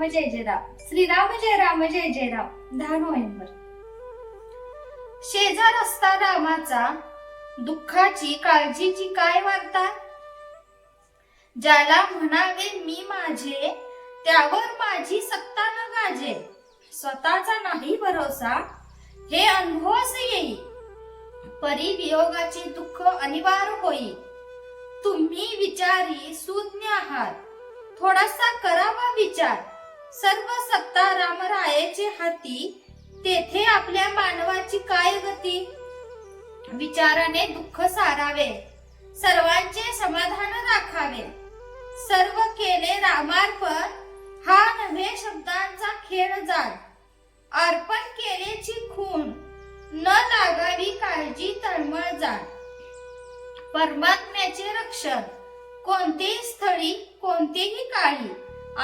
राम जय जय राम श्रीराम जय राम जय जय राम दहा नोव्हेंबर शेजार असता रामाचा दुःखाची काळजीची काय वार्ता? ज्याला म्हणावे मी माझे त्यावर माझी सत्ता न गाजे. स्वतःचा नाही भरोसा हे अनुभवच येई. परी वियोगाचे दुःख अनिवार्य होई. तुम्ही विचारी सुज्ञ आहात थोडासा करावा विचार. सर्व सत्ता रामरायाचे हाती तेथे आपल्या मानवाची काय गती? विचाराने दुःख सारावे सर्वांचे समाधान राखावे. सर्व केले रामार्पण हा नव्हे शब्दांचा खेळ जाण. अर्पण केलेची खून न लागावी काळजी तळमळ जाण. परमात्म्याचे रक्षण कोणतेही स्थळी कोणतेही काळी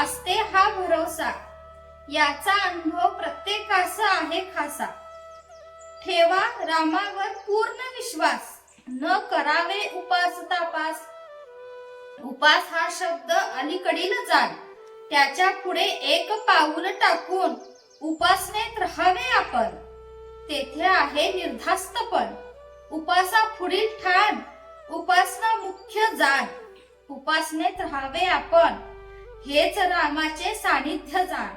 असते हा भरोसा. याचा अनुभव प्रत्येकाचा आहे खासा. ठेवा रामावर पूर्ण विश्वास. न करावे उपास तापास. उपास हा शब्द अलीकडील जाण. त्याच्या पुढे एक पाऊल टाकून उपासनेत राहावे आपण. तेथे आहे निर्धास्तपण. उपासा पुढील ठाण. उपासना मुख्य जाण. उपासनेत राहावे आपण. हेच रामाचे सानिध्य जाण.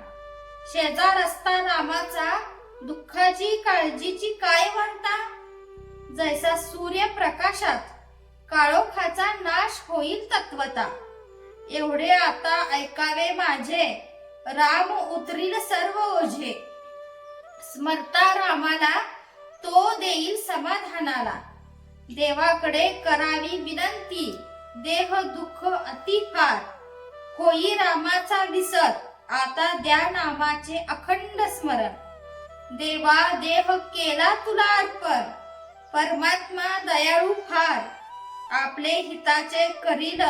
शेजार असता रामाचा दुःखाची काळजीची काय वार्ता जैसा सूर्य प्रकाशात काळोखाचा नाश होईल तत्वता. एवढे आता ऐकावे माझे. राम उतरील सर्व ओझे. स्मरता रामाला तो देईल समाधानाला. देवाकडे करावी विनंती. देह दुःख अतिहार होई रामाचा विसर. आता द्या नामाचे अखंड स्मरण. देवा देह केला तुला अर्पण. परमात्मा दयाळू फार. आपले हिताचे करील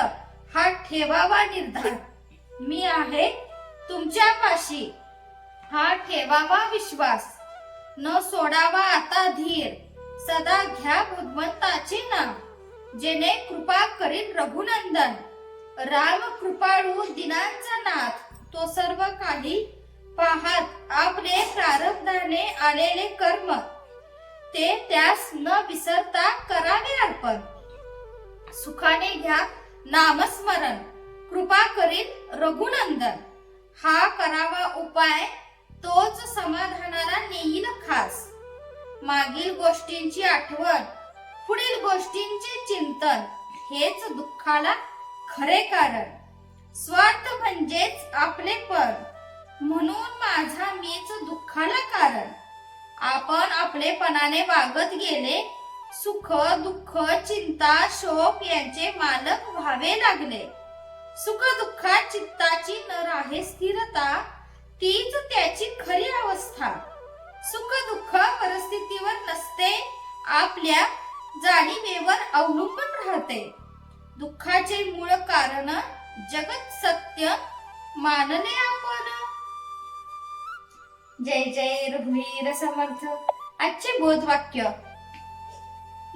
हा ठेवावा निर्धार. मी आहे तुमच्या पाशी हा ठेवावा विश्वास. न सोडावा आता धीर. सदा घ्या भगवंताचे नाम. जेणे कृपा करील रघुनंदन. राम कृपाळू दिनांचा नाथ. तो सर्व काही पाहात. आपले प्रारब्धाने आलेले कर्म. ते त्यास न विसरता करावे अर्पण. सुखाने घ्या नामस्मरण. कृपा करील रघुनंदन. हा करावा उपाय तोच समाधानाला नेईल खास. मागील गोष्टींची आठवण पुढील गोष्टींचे चिंतन हेच दुःखाला खरे कारण. स्वार्थ म्हणजेच आपले पण. म्हणून माझा मीच दुःखाला कारण. आपण आपलेपणाने वागत गेले सुख दुःख चिंता शोक यांचे मालक व्हावे लागले. सुख दुःखात चित्ताची न राहे स्थिरता तीच त्याची खरी अवस्था. सुख दुःख परिस्थितीवर नसते आपल्या जाणीवेवर अवलंबून राहते. दुःखाचे मूळ कारण जगत सत्य मानले आपण. जय जय रघुवीर समर्थ. आजचे बोध वाक्य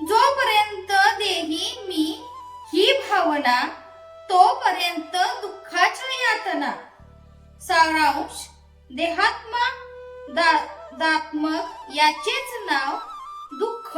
जोपर्यंत देही मी ही भावना तोपर्यंत दुःखाच्या यातना. सारांश देहात्मा दा दात्मक याचेच नाव दुःख.